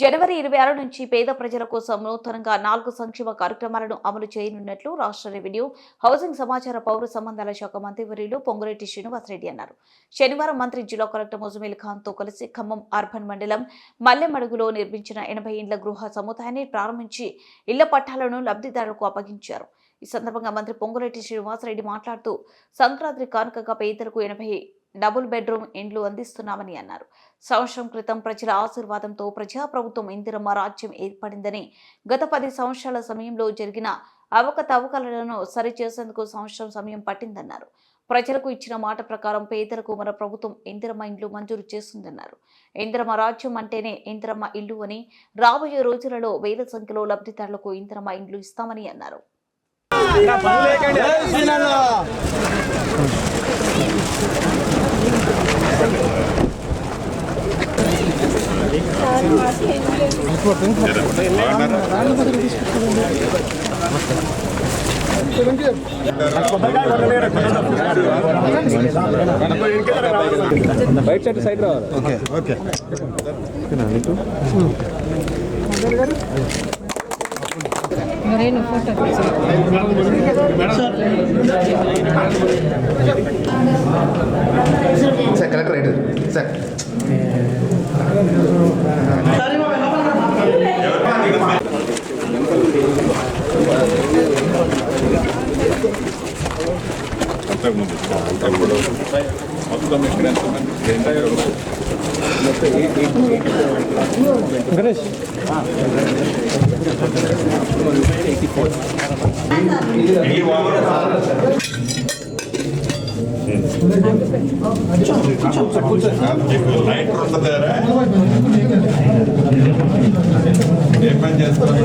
జనవరి ఇరవై ఆరు నుంచి పేద ప్రజల కోసం నూతనంగా నాలుగు సంక్షేమ కార్యక్రమాలను అమలు చేయనున్నట్లు రాష్ట్ర రెవెన్యూ హౌసింగ్ సమాచార పౌర సంబంధాల శాఖ మంత్రి వర్యులు పొంగురెడ్డి శ్రీనివాసరెడ్డి అన్నారు. శనివారం మంత్రి జిల్లా కలెక్టర్ ముజమిల్ ఖాన్తో కలిసి ఖమ్మం అర్బన్ మండలం మల్లెమడుగులో నిర్మించిన ఎనభై ఇండ్ల గృహ సముదాయాన్ని ప్రారంభించి ఇళ్ళ పట్టాలను లబ్ధిదారులకు అప్పగించారు. ఈ సందర్భంగా మంత్రి పొంగురెడ్డి శ్రీనివాసరెడ్డి మాట్లాడుతూ సంక్రాంతి కానుకగా పేదలకు ఎనభై డబుల్ బెడ్రూమ్ ఇండ్లు అందిస్తున్నామని అన్నారు. సంవత్సరం క్రితం ప్రజల ఆశీర్వాదంతో ప్రజాప్రభుత్వం ఇందిరమ్మ రాజ్యం ఏర్పడిందని గత పది సంవత్సరాల సమయంలో జరిగిన అవకతవకలను సరిచేసేందుకు సంవత్సరం సమయం పట్టిందన్నారు. ప్రజలకు ఇచ్చిన మాట ప్రకారం పేదలకు మన ప్రభుత్వం ఇందిరమ్మ ఇండ్లు మంజూరు చేస్తుందన్నారు. ఇందిరమ్మ రాజ్యం అంటేనే ఇందిరమ్మ ఇల్లు అని రాబోయే రోజులలో వేల సంఖ్యలో లబ్ధిదారులకు ఇందిరమ్మ ఇండ్లు ఇస్తామని అన్నారు. బయట సైడ్ సైడ్ రావాలి okay okay మరేను photo sir collector right sir మొత్తం ఇక్కడ ఎంతమంది ఎంటైర్ మొత్తం eight eight eight Ganesh light ఉంటుందారా ఏం పని చేస్తున్నారు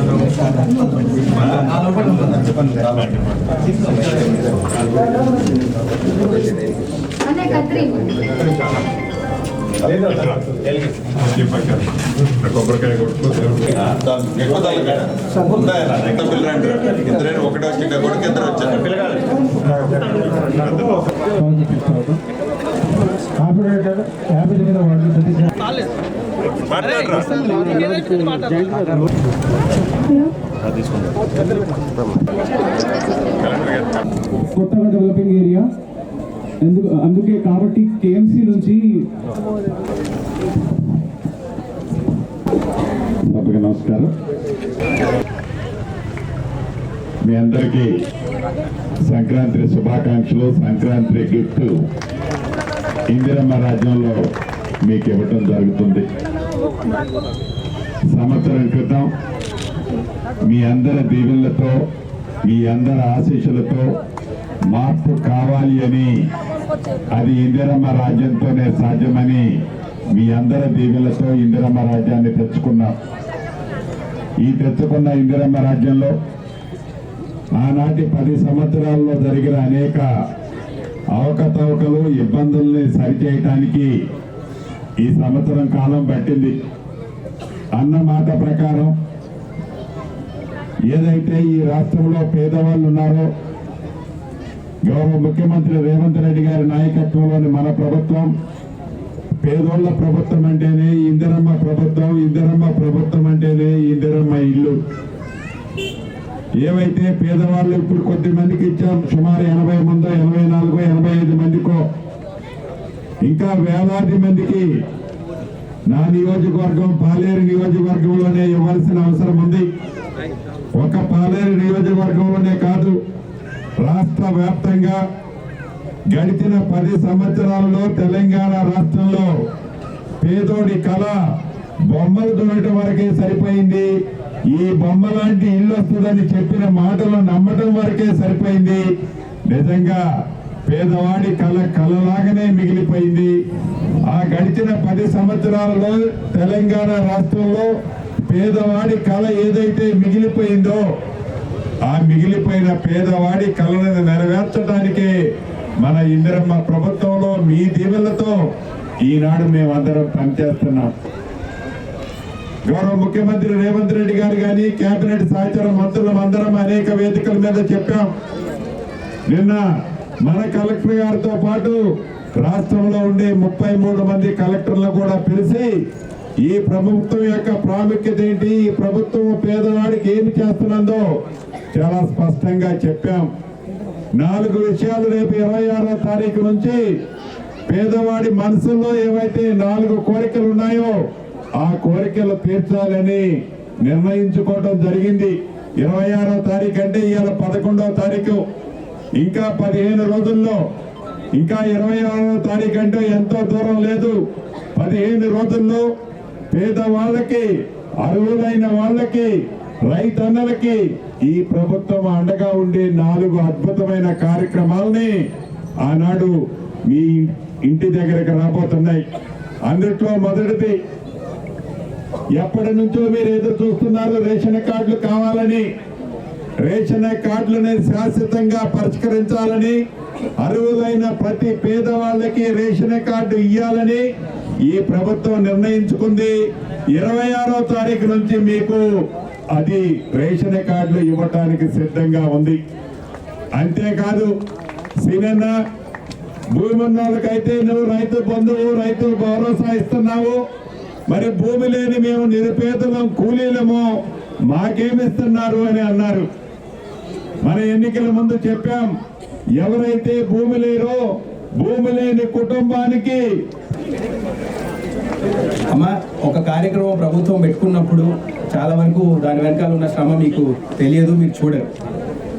కొబ్బరికాయ కొట్టుకో ఎక్కువ ఉందాయన ఎక్కువ పిల్లలు ఒకటే వచ్చిందా కొడుకు ఇద్దరు వచ్చారు. పిల్లగాడు యాభై తొమ్మిది వార్డు కొత్తగా డెవలపింగ్ ఏరియా ఎందుకు అందుకే కాబట్టి కేఎంసీ నుంచి నమస్కారం. మీ అందరికీ సంక్రాంతి శుభాకాంక్షలు సంక్రాంతి గిఫ్ట్ ఇందిరమ్మ రాజ్యంలో మీకు ఇవ్వటం జరుగుతుంది. సంవత్సరం క్రితం మీ అందరి దీవులతో మీ అందరి ఆశీస్సులతో మార్పు కావాలి అని అది ఇందిరమ్మ రాజ్యంతోనే సాధ్యమని మీ అందరి దీవులతో ఇందిరమ్మ రాజ్యాన్ని తెచ్చుకున్నాం. ఈ తెచ్చుకున్న ఇందిరమ్మ రాజ్యంలో ఆనాటి పది సంవత్సరాల్లో జరిగిన అనేక అవకతవకలు ఇబ్బందుల్ని సరిచేయటానికి ఈ సంవత్సరం కాలం పట్టింది. అన్న మాట ప్రకారం ఏదైతే ఈ రాష్ట్రంలో పేదవాళ్ళు ఉన్నారో గౌరవ ముఖ్యమంత్రి రేవంత్ రెడ్డి గారి నాయకత్వంలోని మన ప్రభుత్వం పేదోళ్ళ ప్రభుత్వం అంటేనే ఇందిరమ్మ ప్రభుత్వం ఇందిరమ్మ ప్రభుత్వం అంటేనే ఇందిరమ్మ ఇల్లు. ఏవైతే పేదవాళ్ళు ఇప్పుడు కొద్ది మందికి ఇచ్చాం సుమారు ఎనభై మందో ఎనభై నాలుగో ఎనభై ఐదు మందికో ఇంకా వేలాది మందికి నా నియోజకవర్గం పాలేరు నియోజకవర్గంలోనే ఇవ్వాల్సిన అవసరం ఉంది. ఒక పాలేరు నియోజకవర్గంలోనే కాదు రాష్ట్ర వ్యాప్తంగా గడిచిన పది సంవత్సరాలలో తెలంగాణ రాష్ట్రంలో పేదోడి కళ బొమ్మలు చూడటం వరకే సరిపోయింది. ఈ బొమ్మ లాంటి ఇల్లు వస్తుందని చెప్పిన మాటలు నమ్మటం వరకే సరిపోయింది. నిజంగా పేదవాడి కళ కళలాగానే మిగిలిపోయింది. ఆ గడిచిన పది సంవత్సరాలలో తెలంగాణ రాష్ట్రంలో పేదవాడి కళ ఏదైతే మిగిలిపోయిందో ఆ మిగిలిపోయిన పేదవాడి కళలను నెరవేర్చడానికే మన ఇందిరమ్మ ప్రభుత్వంలో మీ దీవెలతో ఈనాడు మేమందరం పనిచేస్తున్నాం. గౌరవ ముఖ్యమంత్రి రేవంత్ రెడ్డి గారు కానీ కేబినెట్ సహచర మంత్రులం అందరం అనేక వేదికల మీద చెప్పాం. నిన్న మన కలెక్టర్ గారితో పాటు రాష్ట్రంలో ఉండే ముప్పై మూడు మంది కలెక్టర్లు కూడా పిలిచి ఈ ప్రభుత్వం యొక్క ప్రాముఖ్యత ఏంటి ఈ ప్రభుత్వం పేదవాడికి ఏమి చేస్తున్నదో చాలా స్పష్టంగా చెప్పాం. నాలుగు విషయాలు రేపు ఇరవై ఆరో తారీఖు నుంచి పేదవాడి మనసులో ఏవైతే నాలుగు కోరికలు ఉన్నాయో ఆ కోరికలు తీర్చాలని నిర్ణయించుకోవడం జరిగింది. ఇరవై ఆరో తారీఖు అంటే ఇవాళ పదకొండవ తారీఖు. ఇంకా పదిహేను రోజుల్లో ఇంకా ఇరవై ఆరో తారీఖు అంటే ఎంతో దూరం లేదు. పదిహేను రోజుల్లో పేదవాళ్ళకి అర్హులైన వాళ్ళకి రైతన్నలకి ఈ ప్రభుత్వం అండగా ఉండే నాలుగు అద్భుతమైన కార్యక్రమాలని ఆనాడు మీ ఇంటి దగ్గరకు రాబోతున్నాయి. అందుట్లో మొదటిది ఎప్పటి నుంచో మీరు ఎదురు చూస్తున్నారు రేషన్ కార్డులు కావాలని. రేషన్ కార్డులని శాశ్వతంగా పరిష్కరించాలని అర్హులైన ప్రతి పేదవాళ్ళకి రేషన్ కార్డు ఇవ్వాలని ఈ ప్రభుత్వం నిర్ణయించుకుంది. ఇరవై ఆరో తారీఖు నుంచి మీకు అది రేషన్ కార్డులు ఇవ్వటానికి సిద్ధంగా ఉంది. అంతేకాదు సీనన్న భూమి ఉన్న వాళ్ళకైతే నువ్వు రైతు బంధువు రైతు భరోసా ఇస్తున్నావు. మరి భూమి లేని మేము నిరుపేదలం కూలీలము మాకేమిస్తున్నారు అని అన్నారు. మన ఎన్నికల ముందు చెప్పాం ఎవరైతే భూమి లేరో భూమి లేని కుటుంబానికి అమ్మ ఒక కార్యక్రమం ప్రభుత్వం పెట్టుకున్నప్పుడు చాలా వరకు దాని వెనకాల ఉన్న శ్రమ మీకు తెలియదు మీరు చూడరు.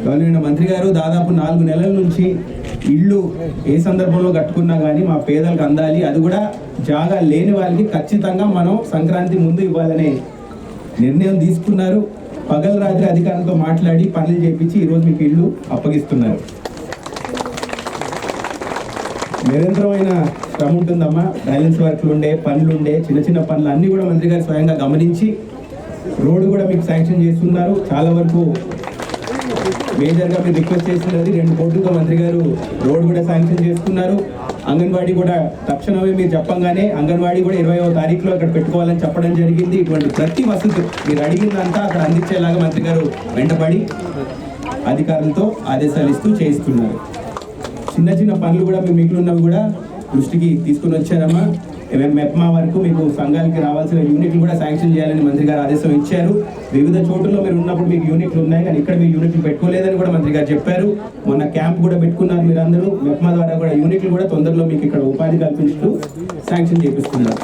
గవర్నమెంట్ మంత్రి గారు దాదాపు నాలుగు నెలల నుంచి ఇల్లు ఏ సందర్భంలో కట్టుకున్నా కానీ మా పేదలకు అందాలి. అది కూడా జాగా లేని వాళ్ళకి ఖచ్చితంగా మనం సంక్రాంతి ముందు ఇవ్వాలనే నిర్ణయం తీసుకున్నారు. పగల రాత్రి అధికారులతో మాట్లాడి పనులు చేపించి ఈరోజు మీకు ఇల్లు అప్పగిస్తున్నారు. నిరంతరమైన శ్రమ ఉంటుందమ్మా. బ్యాలెన్స్ వర్క్లు ఉండే పనులు ఉండే చిన్న చిన్న పనులు అన్నీ కూడా మంత్రి గారు స్వయంగా గమనించి రోడ్డు కూడా మీకు శాంక్షన్ చేస్తున్నారు. చాలా వరకు మేజర్గా మీరు రిక్వెస్ట్ చేస్తున్నది రెండు కోట్లతో మంత్రి గారు రోడ్ కూడా శాంక్షన్ చేసుకున్నారు. అంగన్వాడీ కూడా తక్షణమే మీరు చెప్పంగానే అంగన్వాడీ కూడా ఇరవైవ తారీఖులో అక్కడ పెట్టుకోవాలని చెప్పడం జరిగింది. ఇటువంటి ప్రతి వసతి మీరు అడిగిందంతా అక్కడ అందించేలాగా మంత్రి గారు వెంటబడి అధికారులతో ఆదేశాలు ఇస్తూ చేయిస్తున్నారు. చిన్న చిన్న పనులు కూడా మీ మిగిలినవి కూడా దృష్టికి తీసుకుని వచ్చారమ్మా. మెప్మా వరకు మీకు సంఘానికి రావాల్సిన యూనిట్లు కూడా శాంక్షన్ చేయాలని మంత్రి గారు ఆదేశం ఇచ్చారు. వివిధ చోట్లలో మీరు ఉన్నప్పుడు మీకు యూనిట్లు ఉన్నాయి కానీ ఇక్కడ మీరు యూనిట్లు పెట్టుకోలేదని కూడా మంత్రి గారు చెప్పారు. మొన్న క్యాంప్ కూడా పెట్టుకున్నారు మీరు అందరూ మెప్మా ద్వారా కూడా యూనిట్లు కూడా తొందరలో మీకు ఇక్కడ ఉపాధి కల్పించుతూ శాంక్షన్ చేపిస్తున్నారు.